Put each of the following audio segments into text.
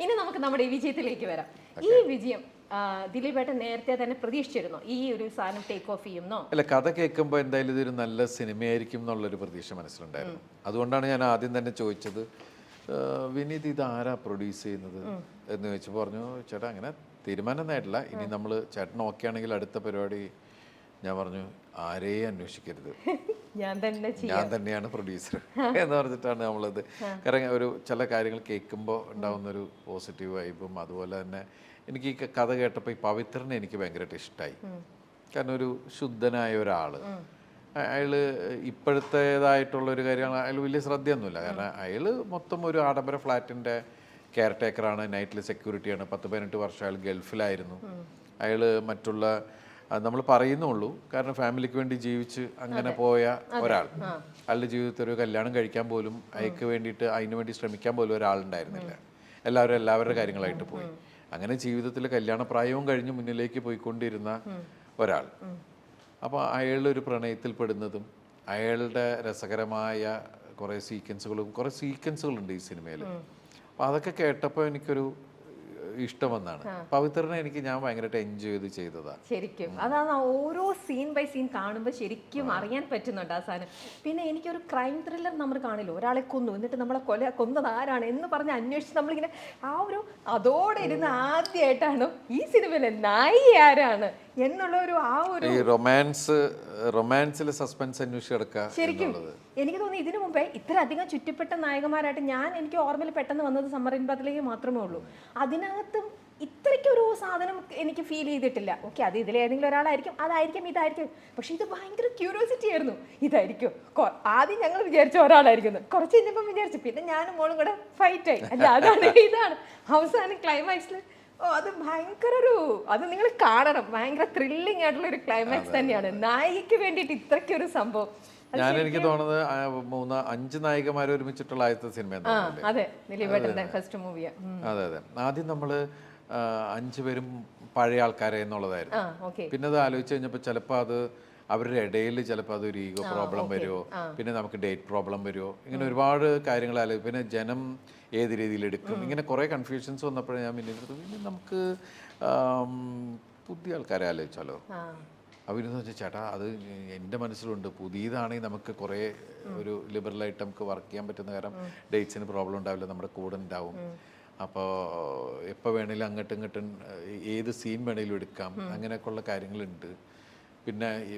ഇനി നമുക്ക് നമ്മുടെ ഈ വിജയത്തിലേക്ക് വരാം. ഈ വിജയം ദിലീപേട്ടൻ നേരത്തെ തന്നെ പ്രതീക്ഷിച്ചിരുന്നു? ഈ ഒരു സാധനം ടേക്ക് ഓഫ് ചെയ്യുന്നോ? അല്ല കഥ കേൾക്കുമ്പോൾ എന്തായാലും ഇതൊരു നല്ല സിനിമയായിരിക്കും എന്നുള്ളൊരു പ്രതീക്ഷ മനസ്സിലുണ്ടായിരുന്നു. അതുകൊണ്ടാണ് ഞാൻ ആദ്യം തന്നെ ചോദിച്ചത് "ആ, വിനീത് ഇത് ആരാ പ്രൊഡ്യൂസ് ചെയ്യുന്നത് എന്ന് ചോദിച്ചു പറഞ്ഞു ചേട്ടാ അങ്ങനെ തീരുമാനം ഒന്നായിട്ടില്ല ഇനി നമ്മൾ ചേട്ടൻ ഓക്കെ ആണെങ്കിൽ അടുത്ത പരിപാടി ഞാൻ പറഞ്ഞു ആരെയും അന്വേഷിക്കരുത്. ഞാൻ തന്നെ ഞാൻ തന്നെയാണ് പ്രൊഡ്യൂസർ എന്ന് പറഞ്ഞിട്ടാണ് നമ്മളത്. കാരണം ഒരു ചില കാര്യങ്ങൾ കേൾക്കുമ്പോൾ ഉണ്ടാവുന്ന ഒരു പോസിറ്റീവ് വൈബും അതുപോലെ തന്നെ എനിക്ക് ഈ കഥ കേട്ടപ്പോൾ ഈ പവിത്രനെ എനിക്ക് ഭയങ്കരമായിട്ട് ഇഷ്ടമായി കാരണം ഒരു ശുദ്ധനായ ഒരാൾ അയാൾ ഇപ്പോഴത്തേതായിട്ടുള്ള ഒരു കാര്യമാണ്. അയാൾ വലിയ ശ്രദ്ധയൊന്നുമില്ല. കാരണം അയാൾ മൊത്തം ഒരു ആഡംബര ഫ്ലാറ്റിന്റെ കെയർ ടേക്കറാണ് നൈറ്റിൽ സെക്യൂരിറ്റിയാണ് പത്ത് പതിനെട്ട് വർഷം അയാൾ ഗൾഫിലായിരുന്നു. അയാൾ മറ്റുള്ള നമ്മൾ പറയുന്നുള്ളൂ. കാരണം ഫാമിലിക്ക് വേണ്ടി ജീവിച്ച് അങ്ങനെ പോയ ഒരാൾ. അയാളുടെ ജീവിതത്തിൽ ഒരു കല്യാണം കഴിക്കാൻ പോലും അയക്ക് വേണ്ടിയിട്ട് അതിന് വേണ്ടി ശ്രമിക്കാൻ പോലും ഒരാളുണ്ടായിരുന്നില്ല. എല്ലാവരും എല്ലാവരുടെ കാര്യങ്ങളായിട്ട് പോയി. അങ്ങനെ ജീവിതത്തിൽ കല്യാണ പ്രായവും കഴിഞ്ഞ് മുന്നിലേക്ക് പോയിക്കൊണ്ടിരുന്ന ഒരാൾ. അപ്പോൾ ഒരു പ്രണയത്തിൽ പെടുന്നതും അയാളുടെ രസകരമായ കുറേ സീക്വൻസുകളും കുറേ സീക്വൻസുകളുണ്ട് ഈ സിനിമയിൽ അപ്പോൾ അതൊക്കെ കേട്ടപ്പോൾ എനിക്കൊരു ഇഷ്ടം വന്നാണ് പവിത്രനെ എനിക്ക് ഞാൻ ഭയങ്കരമായിട്ട് എൻജോയ് ചെയ്ത് ചെയ്തതാണ് ശരിക്കും. അതാണ് ഓരോ സീൻ ബൈ സീൻ കാണുമ്പോൾ ശരിക്കും അറിയാൻ പറ്റുന്നുണ്ട് ആ സാധനം. പിന്നെ എനിക്കൊരു ക്രൈം ത്രില്ലർ നമ്മൾ കാണില്ല? ഒരാളെ കൊന്നു. എന്നിട്ട് നമ്മളെ കൊല കൊന്നത് ആരാണ് എന്ന് പറഞ്ഞ് അന്വേഷിച്ച് നമ്മളിങ്ങനെ ആ ഒരു അതോടെ ഇരുന്ന് ആദ്യമായിട്ടാണ് ഈ സിനിമയിലെ നായി ആരാണ് എന്നുള്ള ഒരു ആ ഒരു ഈ റൊമാൻസ് റൊമാൻസിൽ സസ്പെൻസ് അന്വേഷിച്ച് കിടക്കുക ശരിക്കും. എനിക്ക് തോന്നി ഇതിനു മുമ്പേ ഇത്രയധികം ചുറ്റപ്പെട്ട നായകന്മാരായിട്ട് ഞാൻ എനിക്ക് ഓർമ്മയിൽ പെട്ടെന്ന് വന്നത് സമ്മർ ഇൻ പത്തിലേക്ക് മാത്രമേ ഉള്ളൂ. അതിനകത്തും ഇത്രയ്ക്കൊരു സാധനം എനിക്ക് ഫീൽ ചെയ്തിട്ടില്ല. ഓക്കെ അത് ഇതിലേതെങ്കിലും ഒരാളായിരിക്കും അതായിരിക്കും ഇതായിരിക്കും. പക്ഷേ ഇത് ഭയങ്കര ക്യൂരിയോസിറ്റി ആയിരുന്നു. ഇതായിരിക്കും. ആദ്യം ഞങ്ങൾ വിചാരിച്ച ഒരാളായിരിക്കും കുറച്ച് കഴിഞ്ഞപ്പം വിചാരിച്ചു. പിന്നെ ഞാനും മോളും കൂടെ ഫൈറ്റ് ആയി. അല്ല അതാണ് ഇതാണ്. അവസാനം ക്ലൈമാക്സിൽ ഓ അത് ഭയങ്കര ഒരു അത് നിങ്ങൾ കാണണം. ഭയങ്കര ത്രില്ലിംഗ് ആയിട്ടുള്ള ഒരു ക്ലൈമാക്സ് തന്നെയാണ്. നായികയ്ക്ക് വേണ്ടിയിട്ട് ഇത്രയ്ക്കൊരു സംഭവം. ഞാൻ എനിക്ക് തോന്നുന്നത് മൂന്ന് അഞ്ച് നായികമാർ ഒരുമിച്ചിട്ടുള്ള ആദ്യത്തെ സിനിമ അതെ. ഫസ്റ്റ് മൂവിയാ അതെ. അതെ ആദ്യം നമ്മൾ അഞ്ചു പേരും പഴയ ആൾക്കാരെ എന്നുള്ളതായിരുന്നു. പിന്നെ അത് ആലോചിച്ച് കഴിഞ്ഞപ്പോൾ ചിലപ്പോൾ അത് അവരുടെ ഇടയിൽ ചിലപ്പോൾ അതൊരു ഈഗോ പ്രോബ്ലം വരുമോ പിന്നെ നമുക്ക് ഡേറ്റ് പ്രോബ്ലം വരുമോ ഇങ്ങനെ ഒരുപാട് കാര്യങ്ങൾ ആലോചിക്കും പിന്നെ ജനം ഏത് രീതിയിൽ എടുക്കും? ഇങ്ങനെ കുറേ കൺഫ്യൂഷൻസ് വന്നപ്പോഴേ ഞാൻ പിന്നെ നമുക്ക് പുതിയ ആൾക്കാരെ ആലോചിച്ചാലോ? അവരെന്ന് വെച്ചാൽ ചേട്ടാ അത് എന്റെ മനസ്സിലുണ്ട്. പുതിയതാണെങ്കിൽ നമുക്ക് കുറേ ഒരു ലിബറലായിട്ട് നമുക്ക് വർക്ക് ചെയ്യാൻ പറ്റുന്ന കാരണം ഡേറ്റ്സിന് പ്രോബ്ലം ഉണ്ടാവില്ല നമ്മുടെ കൂടെ ഉണ്ടാവും. അപ്പോൾ എപ്പോൾ വേണേലും അങ്ങോട്ടും ഇങ്ങോട്ടും ഏത് സീൻ വേണേലും എടുക്കാം. അങ്ങനെയൊക്കെയുള്ള കാര്യങ്ങളുണ്ട്. പിന്നെ ഈ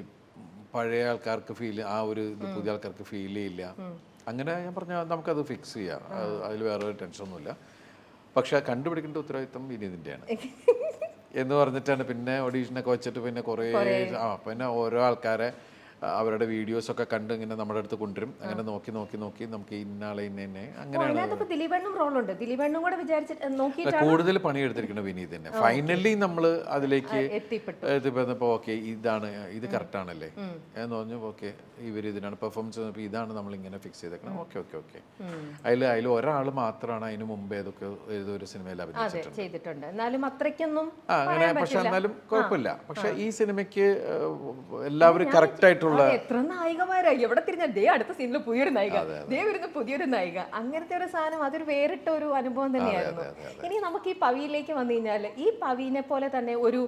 പഴയ ആൾക്കാർക്ക് ഫീൽ ആ ഒരു പുതിയ ആൾക്കാർക്ക് ഫീൽ ചെയ്യില്ല. അങ്ങനെ ഞാൻ പറഞ്ഞാൽ നമുക്കത് ഫിക്സ് ചെയ്യാം. അതിൽ വേറെ ടെൻഷനൊന്നുമില്ല പക്ഷെ കണ്ടുപിടിക്കേണ്ട ഉത്തരവാദിത്തം ഇനി വിനീതിന്റെയാണ് എന്ന് പറഞ്ഞിട്ടാണ് പിന്നെ ഓഡീഷനൊക്കെ വെച്ചിട്ട് പിന്നെ കുറേ ആ പിന്നെ ഓരോ ആൾക്കാരെ അവരുടെ വീഡിയോസ് ഒക്കെ കണ്ട് ഇങ്ങനെ നമ്മുടെ അടുത്ത് കൊണ്ടുവരും. അങ്ങനെ നോക്കി നോക്കി നോക്കി നമുക്ക് ഇന്നാളെ ഇന്ന ദിലീപേണ്ണും റോളുണ്ട് ദിലീപേണ്ണും കൂടെ വിചാരിച്ചിട്ട് കൂടുതൽ പണിയെടുത്തിരിക്കണം വിനീത് തന്നെ. ഫൈനലി നമ്മൾ അതിലേക്ക് എത്തിപ്പെട്ടു. എത്തിപ്പോ ഓക്കെ ഇതാണ് ഇത് കറക്റ്റ് ആണല്ലേ എന്ന് പറഞ്ഞു ഓക്കെ ഇവർ ഇതിനാണ് പെർഫോമൻസ് ഇതാണ് നമ്മൾ ഇങ്ങനെ ഫിക്സ് ചെയ്തേക്കണം ഓക്കെ ഓക്കെ ഓക്കെ. അതിൽ അതിൽ ഒരാൾ മാത്രമാണ് അതിന് മുമ്പേ ഏതൊക്കെ ഏതൊരു സിനിമയിൽ അഭിനയിച്ചിട്ടുണ്ട്. എന്നാലും അത്രയ്ക്കൊന്നും അങ്ങനെ പക്ഷെ എന്നാലും കുഴപ്പമില്ല. പക്ഷെ ഈ സിനിമയ്ക്ക് എല്ലാവരും കറക്റ്റ് ആയിട്ടുള്ള അതെ, എത്ര നായികമാരായി എവിടെ തിരിഞ്ഞാൽ ദേ അടുത്ത സീനിൽ പുതിയൊരു നായിക. ദേ വരുന്ന പുതിയൊരു നായിക. അങ്ങനത്തെ ഒരു സാധനം അതൊരു വേറിട്ട ഒരു അനുഭവം തന്നെയായിരുന്നു. ഇനി നമുക്ക് ഈ പവിയിലേക്ക് വന്നു കഴിഞ്ഞാൽ ഈ പവിനെ പോലെ തന്നെ ഒരു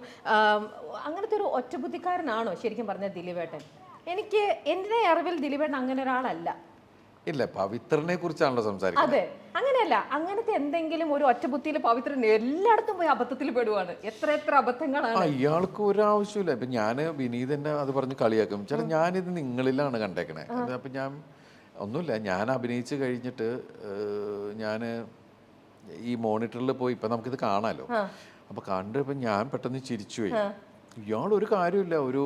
അങ്ങനത്തെ ഒരു ഒറ്റബുദ്ധിക്കാരനാണോ ശരിക്കും പറഞ്ഞ ദിലീപേട്ടൻ? എനിക്ക് എന്റെ അറിവിൽ ദിലീപേട്ടൻ അങ്ങനെ ഒരാളല്ല. ഇല്ല പവിത്രനെ കുറിച്ചാണല്ലോ സംസാരിക്കുന്നത്. അങ്ങനെയല്ല അങ്ങനത്തെ എന്തെങ്കിലും ഒരു ഒറ്റബുദ്ധിയിൽ പവിത്രൻ എല്ലായിടത്തും പോയി അബദ്ധത്തിൽ പെടുവാണ്. എത്ര എത്ര അബദ്ധങ്ങളാണ്. അയാൾക്ക് ഒരാവശ്യമില്ല ഇപ്പൊ ഞാൻ വിനീതന്റെ അത് പറഞ്ഞ് കളിയാക്കും. ചില ഞാനിത് നിങ്ങളിലാണ് കണ്ടേക്കണേ. അപ്പൊ ഞാൻ ഒന്നുമില്ല ഞാൻ അഭിനയിച്ച് കഴിഞ്ഞിട്ട് ഞാൻ ഈ മോണിറ്ററിൽ പോയി ഇപ്പൊ നമുക്കിത് കാണാലോ. അപ്പൊ കണ്ടപ്പോ ഞാൻ പെട്ടെന്ന് ചിരിച്ചു പോയി ഇയാൾ ഒരു കാര്യമില്ല ഒരു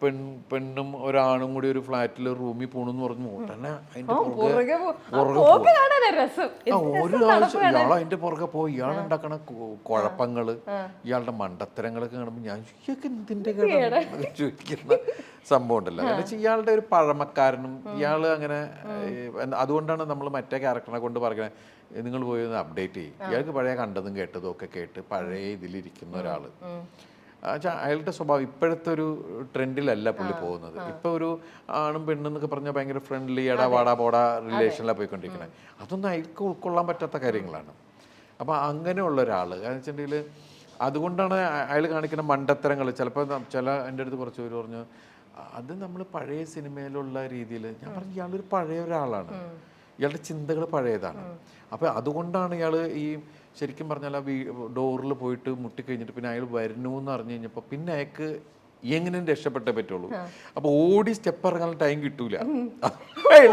പെൺ പെണ്ണും ഒരാണും കൂടി ഒരു ഫ്ലാറ്റിൽ റൂമിൽ പോണെന്ന് പറഞ്ഞു ഉടനെ അതിന്റെ പുറകെ ഇയാൾ അതിന്റെ പുറകെ പോയി ഇയാൾ ഉണ്ടാക്കണ കുഴപ്പങ്ങൾ ഇയാളുടെ മണ്ടത്തരങ്ങളൊക്കെ കാണുമ്പോൾ ഞാൻ ഇയാൾക്ക് എന്തിന്റെ ചോദിക്കുന്ന സംഭവം ഉണ്ടല്ലോ. കാരണം ഇയാളുടെ ഒരു പഴമക്കാരനും ഇയാൾ അങ്ങനെ അതുകൊണ്ടാണ് നമ്മൾ മറ്റേ ക്യാരക്ടറിനെ കൊണ്ട് പറയുന്നത് നിങ്ങൾ പോയി ഒന്ന് അപ്ഡേറ്റ് ചെയ്യും. ഇയാൾക്ക് പഴയ കണ്ടതും കേട്ടതും ഒക്കെ കേട്ട് പഴയ ഇതിലിരിക്കുന്ന ഒരാൾ. അയാളുടെ സ്വഭാവം ഇപ്പോഴത്തെ ഒരു ട്രെൻഡിലല്ല പുള്ളി പോകുന്നത്. ഇപ്പൊ ഒരു ആണും പെണ്ണും എന്നൊക്കെ പറഞ്ഞാൽ ഭയങ്കര ഫ്രണ്ട്ലി എടാ വാടാ പോടാ റിലേഷനിലാണ് പോയിക്കൊണ്ടിരിക്കുന്നത് അതൊന്നും അയാൾക്ക് ഉൾക്കൊള്ളാൻ പറ്റാത്ത കാര്യങ്ങളാണ്. അപ്പോൾ അങ്ങനെയുള്ള ഒരാൾ കാരണം വെച്ചിട്ടുണ്ടെങ്കിൽ അതുകൊണ്ടാണ് അയാൾ കാണിക്കുന്ന മണ്ടത്തരങ്ങൾ ചിലപ്പോൾ ചില എന്റെ അടുത്ത് കുറച്ച് പേര് പറഞ്ഞു അത് നമ്മൾ പഴയ സിനിമയിലുള്ള രീതിയിൽ ഞാൻ പറഞ്ഞു ഇയാളൊരു പഴയ ഒരാളാണ്. ഇയാളുടെ ചിന്തകൾ പഴയതാണ്. അപ്പോൾ അതുകൊണ്ടാണ് ഇയാൾ ഈ ശരിക്കും പറഞ്ഞാൽ ആ വീ ഡോറിൽ പോയിട്ട് മുട്ടിക്കഴിഞ്ഞിട്ട് പിന്നെ അയാൾ വരുന്നു എന്ന് അറിഞ്ഞു കഴിഞ്ഞപ്പോൾ പിന്നെ അയാൾക്ക് എങ്ങനെയും രക്ഷപ്പെട്ടേ പറ്റുള്ളൂ. അപ്പൊ ഓടി സ്റ്റെപ്പ് ഇറങ്ങാൻ ടൈം കിട്ടൂല. അയാൾ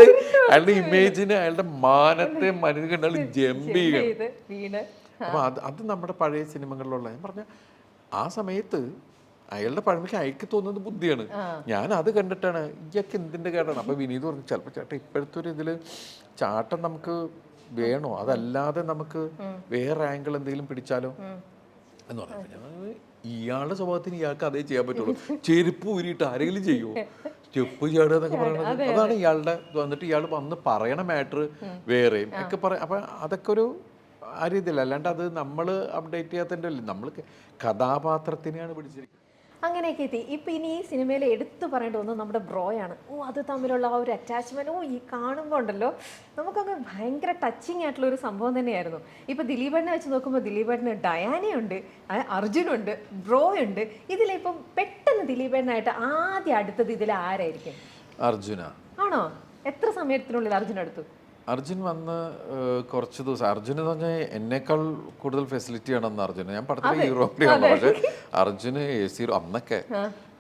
അയാളുടെ ഇമേജിന് അയാളുടെ മാനത്തെ മനു കണ്ടാൽ ജമ്പ് ചെയ്യണം. അപ്പൊ അത് അത് നമ്മുടെ പഴയ സിനിമകളിലുള്ള ഞാൻ പറഞ്ഞ ആ സമയത്ത് അയാളുടെ പഴമയ്ക്ക് അയക്ക് തോന്നുന്നത് ബുദ്ധിയാണ്. ഞാൻ അത് കണ്ടിട്ടാണ് ഇയാൾക്ക് എന്തിന്റെ കേടാണ്. അപ്പോൾ വിനീത് പറഞ്ഞു ചിലപ്പോൾ ചേട്ടാ ഇപ്പോഴത്തെ ഒരു ഇതിൽ ചാട്ടം നമുക്ക് വേണോ? അതല്ലാതെ നമുക്ക് വേറെ ആംഗിൾ എന്തെങ്കിലും പിടിച്ചാലോ? എന്ന് പറഞ്ഞു ഞാൻ ഇയാളുടെ സ്വഭാവത്തിന് ഇയാൾക്ക് അതേ ചെയ്യാൻ പറ്റുള്ളൂ. ചെരുപ്പ് ഊരിയിട്ട് ആരെങ്കിലും ചെയ്യുമോ ചെപ്പ് ചാടുക എന്നൊക്കെ പറയുന്നത് അതാണ് ഇയാളുടെ വന്നിട്ട് ഇയാൾ വന്ന് പറയണ മാറ്റർ വേറെയും ഒക്കെ പറ അപ്പൊ അതൊക്കെ ഒരു ആ രീതിയിൽ അല്ലാണ്ട് അത് നമ്മൾ അപ്ഡേറ്റ് ചെയ്യാത്തതിന്റെ നമ്മൾ കഥാപാത്രത്തിനെയാണ് പിടിച്ചിരിക്കുന്നത്. അങ്ങനെയൊക്കെ എത്തി. ഇപ്പം ഇനി ഈ സിനിമയിൽ എടുത്തു പറയേണ്ട ഒന്ന് നമ്മുടെ ബ്രോയാണ്. ഓ അത് തമ്മിലുള്ള ആ ഒരു അറ്റാച്ച്മെന്റ് ഓ ഈ കാണുമ്പോൾ ഉണ്ടല്ലോ. നമുക്കൊക്കെ ഭയങ്കര ടച്ചിങ് ആയിട്ടുള്ള ഒരു സംഭവം തന്നെയായിരുന്നു. ഇപ്പൊ ദിലീപേട്ടനെ വെച്ച് നോക്കുമ്പോൾ ദിലീപേട്ടന് ഡയാനയുണ്ട് അർജുനുണ്ട് ബ്രോ ഉണ്ട് ഇതിലിപ്പം പെട്ടെന്ന് ദിലീപേട്ടനായിട്ട് ആദ്യം അടുത്തത് ഇതിൽ ആരായിരിക്കും? അർജുന. ആണോ? എത്ര സമയത്തിനുള്ളിൽ അർജുൻ എടുത്തു അർജുൻ വന്ന് കുറച്ച് ദിവസം അർജുൻ എന്ന് പറഞ്ഞാൽ എന്നേക്കാൾ കൂടുതൽ ഫെസിലിറ്റി ആണെന്ന് അർജുൻ ഞാൻ പഠിത്തം യൂറോപ്പിലാണ് പക്ഷെ അർജുന് എ സി അന്നൊക്കെ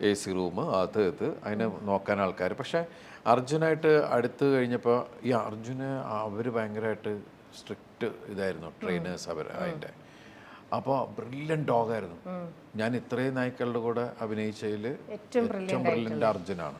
എ സി റൂം അത് ഇത് അതിനെ നോക്കാൻ ആൾക്കാർ പക്ഷെ അർജുനായിട്ട് അടുത്ത് കഴിഞ്ഞപ്പോൾ ഈ അർജുന് അവർ ഭയങ്കരമായിട്ട് സ്ട്രിക്റ്റ് ഇതായിരുന്നു ട്രെയിനേഴ്സ് അവർ അതിന്റെ അപ്പോൾ ബ്രില്യൻ ഡോഗായിരുന്നു ഞാൻ ഇത്രയും നായ്ക്കളുടെ കൂടെ അഭിനയിച്ചതിൽ ഏറ്റവും ഏറ്റവും ബ്രില്യന്റ് അർജുനാണ്.